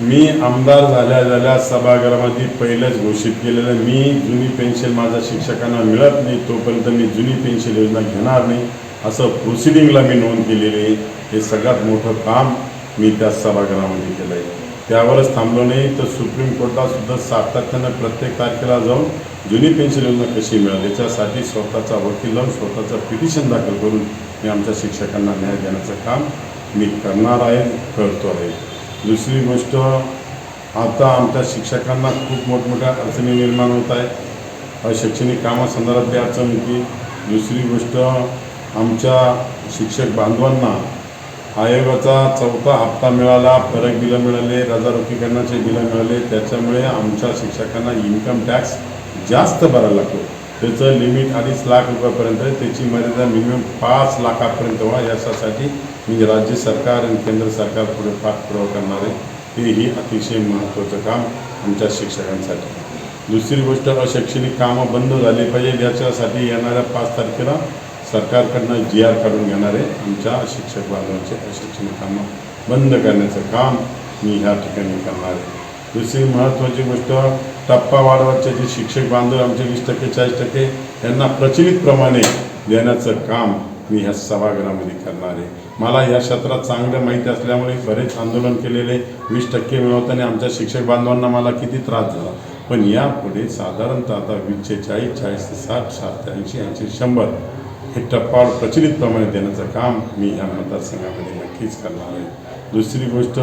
मी आमदार झाल्या झाल्या सभागृहामध्ये पहिलंच घोषित केलेलं मी जुनी पेन्शन माझ्या शिक्षकांना मिळत नाही तोपर्यंत मी जुनी पेन्शन योजना घेणार नाही असं प्रोसिडिंगला मी नोंद केलेली हे सगळ्यात मोठं काम मी त्या सभागृहामध्ये केलं आहे त्यावरच थांबलो नाही. तर सुप्रीम कोर्टातसुद्धा सातत्यानं प्रत्येक तारखेला जाऊन जुनी पेन्शन योजना कशी मिळेल? याच्यासाठी स्वतःचा वकील लावून स्वतःचं पिटिशन दाखल करून मी आमच्या शिक्षकांना न्याय देण्याचं काम मी करणार आहे करतो आहे. दुसरी गोष्ट आता आमच्या शिक्षकांना खूप मोठमोठ्या अडचणी निर्माण होत आहेत. शैक्षणिक कामासंदर्भातली अडचण होती. दुसरी गोष्ट आमच्या शिक्षक बांधवांना आयोगाचा चौथा हप्ता मिळाला फरक बिलं मिळाले रजा रोखीकरणाचे बिलं मिळाले. त्याच्यामुळे आमच्या शिक्षकांना इन्कम टॅक्स जास्त भरायला लागतो. त्याचं लिमिट अडीच लाख रुपयापर्यंत आहे. त्याची मर्यादा मिनिमम पाच लाखापर्यंत व्हा. याच्यासाठी मी राज्य सरकार आणि केंद्र सरकार पुढे पाठपुरावा करणार आहे. हे ही अतिशय महत्त्वाचं काम आमच्या शिक्षकांसाठी. दुसरी गोष्ट अशैक्षणिक कामं बंद झाली पाहिजे याच्यासाठी येणाऱ्या पाच तारखेला सरकारकडनं जी आर काढून घेणारे आमच्या शिक्षक बांधवांचे अशैक्षणिक कामं बंद करण्याचं काम मी ह्या ठिकाणी करणार आहे. दुसरी महत्त्वाची गोष्ट टप्पा वाढवायचे जे शिक्षक बांधव आमचे वीस टक्के चाळीस टक्के यांना प्रचलितप्रमाणे देण्याचं काम मी ह्या सभागृहामध्ये करणार आहे. मला या क्षेत्रात चांगलं माहिती असल्यामुळे बरेच आंदोलन केलेले वीस टक्के मिळवताना आमच्या शिक्षक बांधवांना मला किती त्रास झाला. पण यापुढे साधारणतः आता वीसशे चाळीस चाळीस ते साठ सात ऐंशी ऐंशी शंभर हे टप्पावर प्रचलितप्रमाणे देण्याचं काम मी ह्या मतदारसंघामध्ये नक्कीच करणार आहे. दुसरी गोष्ट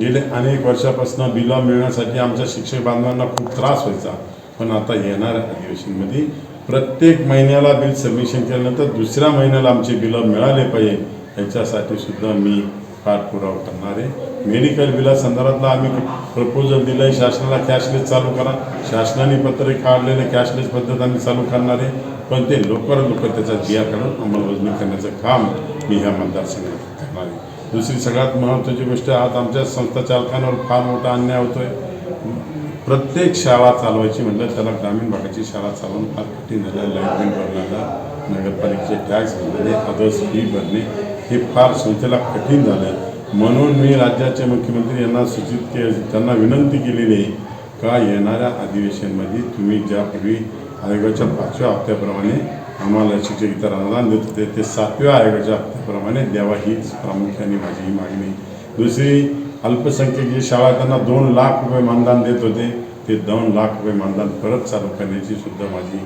गेले अनेक वर्षापासून बिलं मिळण्यासाठी आमच्या शिक्षक बांधवांना खूप त्रास व्हायचा. पण आता येणाऱ्या अधिवेशनमध्ये प्रत्येक महिन्याला बिल सबमिशन केल्यानंतर दुसऱ्या महिन्याला आमचे बिलं मिळाले पाहिजे याच्यासाठी सुद्धा मी पाठपुरावा करणार आहे. मेडिकल बिलासंदर्भातला आम्ही प्रपोजल दिलं आहे शासनाला कॅशलेस चालू करा. शासनाने पत्रे काढलेलं कॅशलेस पद्धत आम्ही चालू करणार आहे. पण ते लवकरात लवकर त्याचा जिया काढून अंमलबजावणी करण्याचं काम मी ह्या मतदारसंघात करणार आहे. दुसरी सगळ्यात महत्त्वाची गोष्ट आज आमच्या संस्था चालकांवर फार मोठा अन्याय होतो आहे प्रत्येक शाळा चालवायची म्हटलं त्याला ग्रामीण भागाची शाळा चालवून फार कठीण झालं. लाइट बिल भरणारा नगरपालिकेचे टॅक्स भरणे अदर्स फी भरणे हे फार संस्थेला कठीण झालं म्हणून मी राज्याचे मुख्यमंत्री यांना सूचित के त्यांना विनंती केलेली आहे का येणाऱ्या अधिवेशनमध्ये तुम्ही ज्यापूर्वी आयोगाच्या पाचव्या हप्त्याप्रमाणे आम्हाला शिक्षक इतर अनुदान देत होते. ते सातव्या आयोगाच्या हप्त्याप्रमाणे द्यावा हीच प्रामुख्याने माझी ही मागणी. दुसरी अल्पसंख्यक जी शाळा त्यांना दोन लाख रुपये मानधन देत होते. ते दोन लाख रुपये मानधन परत चालू करण्याची सुद्धा माझी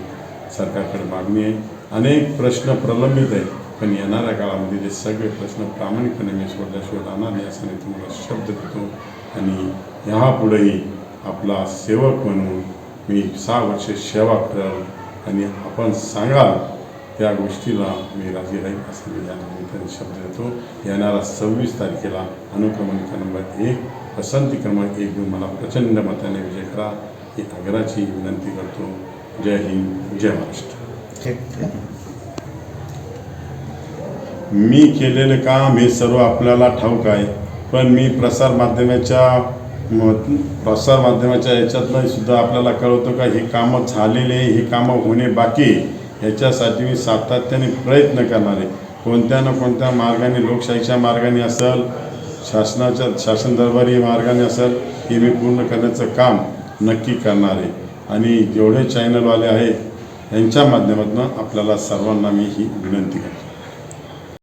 सरकारकडे मागणी आहे. अनेक प्रश्न प्रलंबित आहेत पण येणाऱ्या काळामध्ये ते सगळे प्रश्न प्रामाणिकपणे मी सोडल्याशिवाय राहणार नाही असं मी तुम्हाला शब्द देतो. आणि ह्यापुढेही आपला सेवक म्हणून मी सहा वर्षे सेवा करल आणि आपण सांगाल त्या गोष्टीला मी राजी राहील असं मी या निमित्ताने शब्द देतो. येणारा सव्वीस तारखेला अनुक्रमणिका नंबर एक पसंती क्रमांक एक देऊन मला प्रचंड मताने विजय करा ही आग्रहाची विनंती करतो. जय हिंद जय महाराष्ट्र. मी केलेलं काम हे सर्व आपल्याला ठाऊक आहे पण मी प्रसारमाध्यमाच्या म- प्रसारमाध्यमाच्या याच्यातनं सुद्धा आपल्याला कळवतो का ही कामं झालेली आहे ही कामं होणे बाकी याच्यासाठी मी सातत्याने प्रयत्न करणार आहे. कोणत्या ना कोणत्या मार्गाने लोकशाहीच्या मार्गाने असेल शासनाच्या शासन दरबारी मार्गाने असेल हे मी पूर्ण करण्याचं काम नक्की करणार आहे. आणि जेवढे चॅनलवाले आहेत यांच्या माध्यमातून आपल्याला सर्वांना मी ही विनंती करतो.